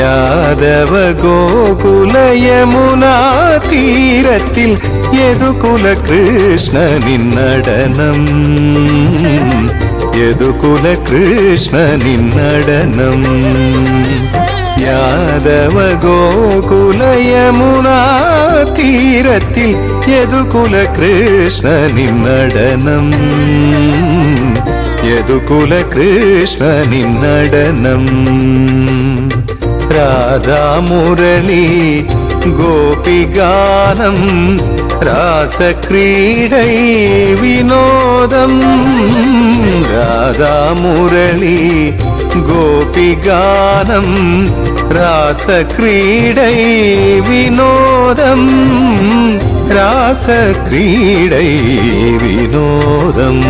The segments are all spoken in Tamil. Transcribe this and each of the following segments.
யாதவ கோகுல யமுனா தீரத்தில் எதுகுல கிருஷ்ணனின் நடனம்? எதுகுல கிருஷ்ணனின் நடனம்? யாதவ கோகுல தீரத்தில் எதுகுல கிருஷ்ணனின் நடனம்? எதுகுல கிருஷ்ணனின் நடனம்? ராதாமுரளி கோபிகானம் ராசக்ரீடை வினோதம் ராதாமுரளி கோபிகானம் ராசக்ரீடை வினோதம் ராசக்ரீடை வினோதம்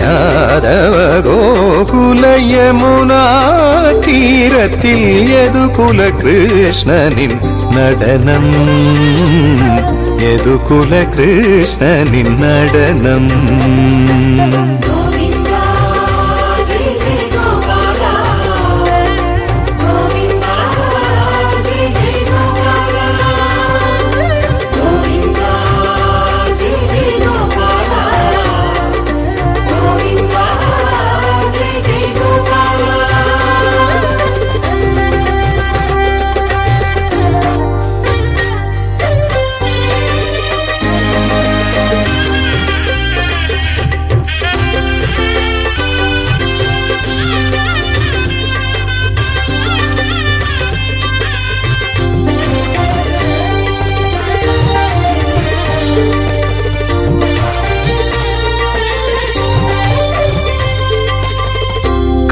യാദവ ഗോകുലയമുനാ തീരത്തിൽ യദുകുലകൃഷ്ണനിൻ നടനം യദുകുലകൃഷ്ണനിൻ നടനം.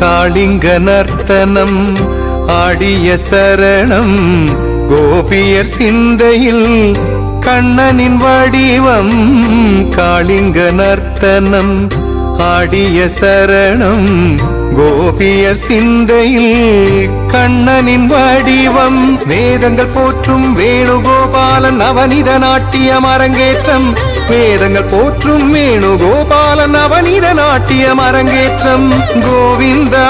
காளிங்க நர்த்தனம் ஆடிய சரணம் கோபியர் சிந்தையில் கண்ணனின் வடிவம் காளிங்க நர்த்தனம் ஆடிய சரணம் கோபியர் சிந்தையில் கண்ணனின் வடிவம் வேதங்கள் போற்றும் வேணுகோபாலன் அவனித நாட்டியம் அரங்கேற்றம் வேதங்கள் போற்றும் வேணுகோபாலன் அவனித நாட்டியம் அரங்கேற்றம் கோவிந்தா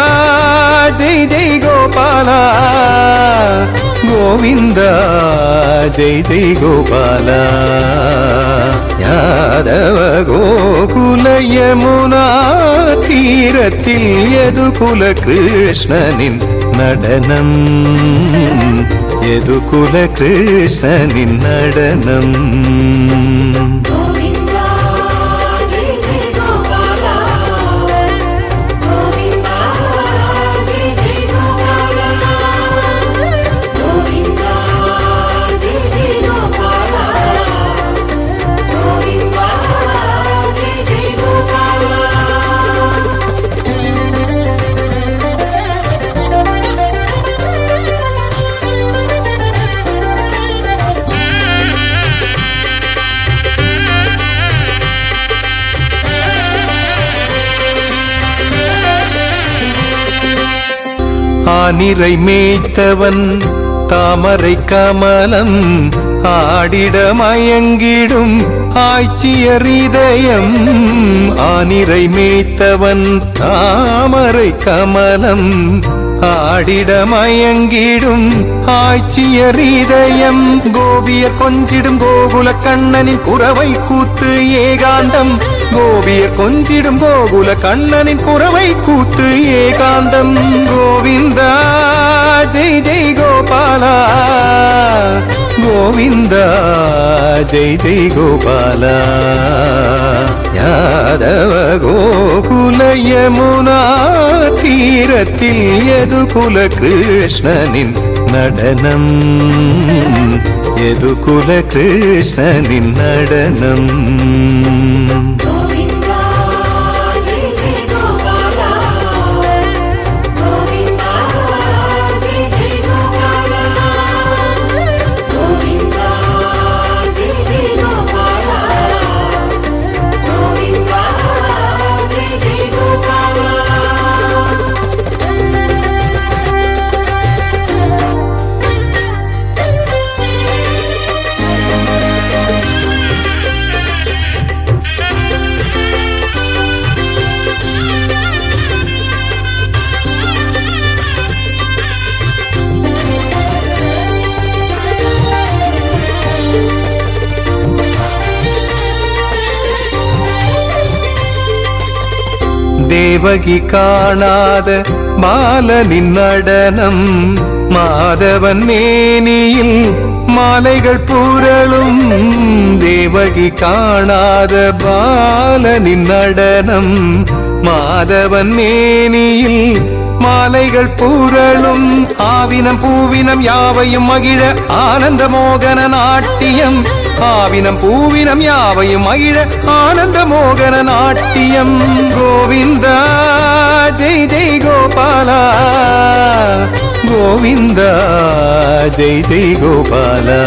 ஜெய் ஜெய் கோபாலா. கோவிந்தா ஜெய் ஜெய் கோபாலா. யாதவ கோகுல யமுனா தீரத்தில் எது குல கிருஷ்ணனின் நடனம்? எது குல கிருஷ்ணனின் நடனம்? ஆனிரை மேய்த்தவன் தாமரை கமலம் ஆடிட மயங்கிடும் ஆய்ச்சியரிதயம் ஆனிரை மேய்த்தவன் தாமரை கமலம் ஆடிட மயங்கிடும் ஆய்ச்சிய இதயம் கோபியர் கொஞ்சிடும் கோகுல கண்ணனின் குறவை கூத்து ஏகாந்தம். கோபியர் கொஞ்சிடும் கோகுல கண்ணனின் குறவை கூத்து ஏகாந்தம். கோவிந்தா ஜெய் ஜெய் கோபாலா. கோவிந்தா ஜெய் ஜெய் கோபாலா. யாதவ கோகுல யமுனா தீரத்தில் யதுகுல கிருஷ்ணனின் நடனம்? யதுகுல கிருஷ்ணனின் நடனம்? தேவகி காணாத பாலனின் நடனம் மாதவன் மேனியில் மாலைகள் புரளும் தேவகி காணாத பாலனின் நடனம் மாதவன் மேனியில் மாலைகள் பூரளும் ஆவினம் பூவினம் யாவையும் மகிழ ஆனந்த மோகன நாட்டியம். ஆவினம் பூவினம் யாவையும் மகிழ ஆனந்த மோகன நாட்டியம். கோவிந்தா ஜெய் ஜெய் கோபாலா. கோவிந்தா ஜெய் ஜெய் கோபாலா.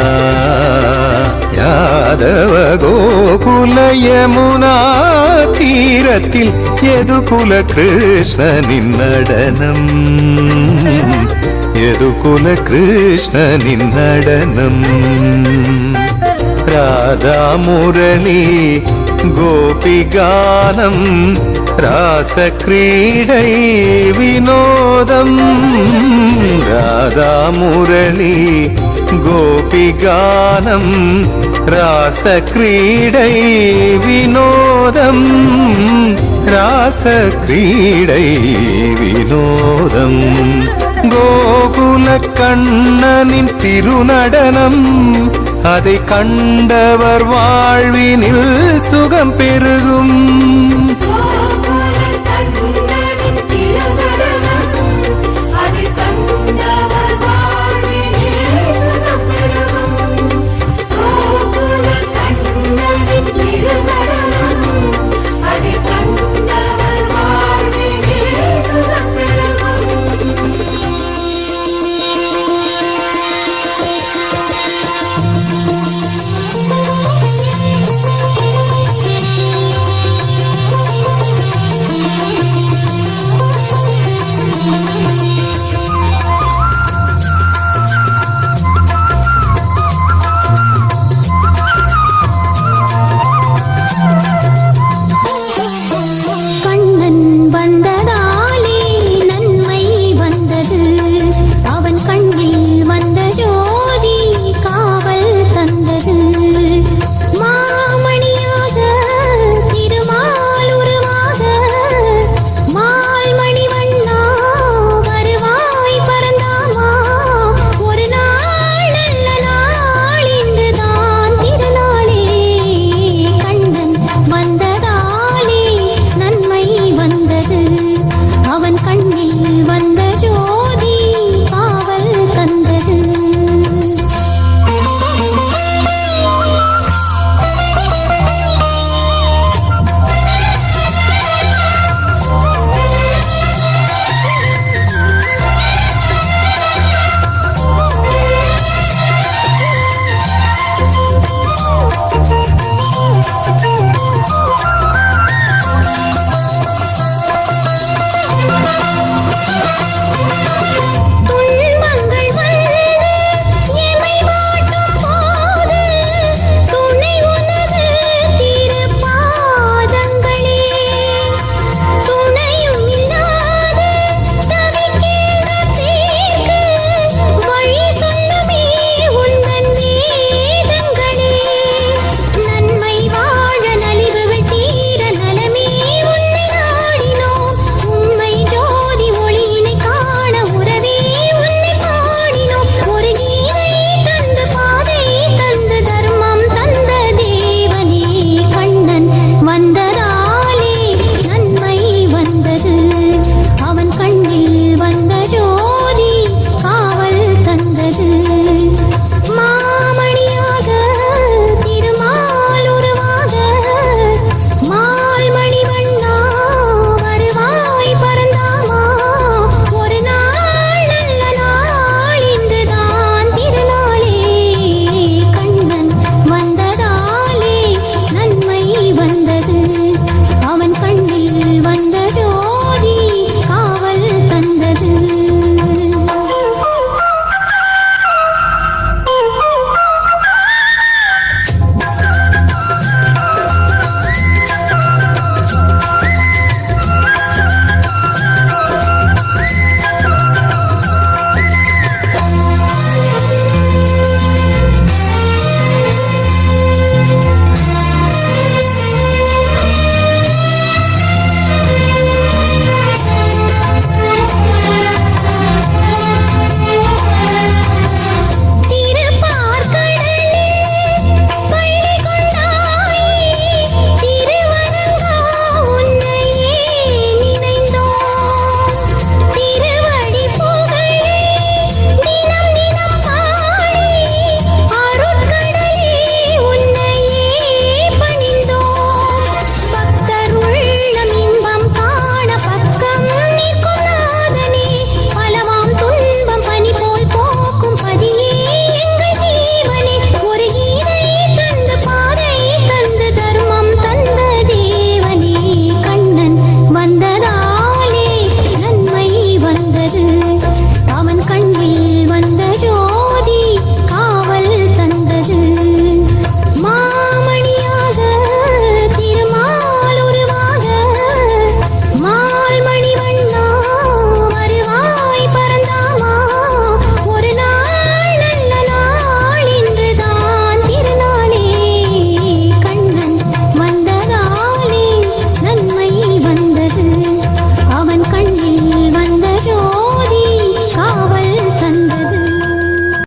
யாதவ கோகுல யமுனா தீரத்தில் யதுகுல கிருஷ்ணனின் நடனம்? யதுகுல கிருஷ்ணனின் நடனம்? ராதா முரளி கோபிகானம் ராசக்ரீடை வினோதம் ராதா முரளி கோபிகானம் ராசக்ரீடை வினோதம் ராசக்ரீடை வினோதம் கோகுல கண்ணனின் திருநடனம் அதை கண்டவர் வாழ்வினில் சுகம் பெருகும்.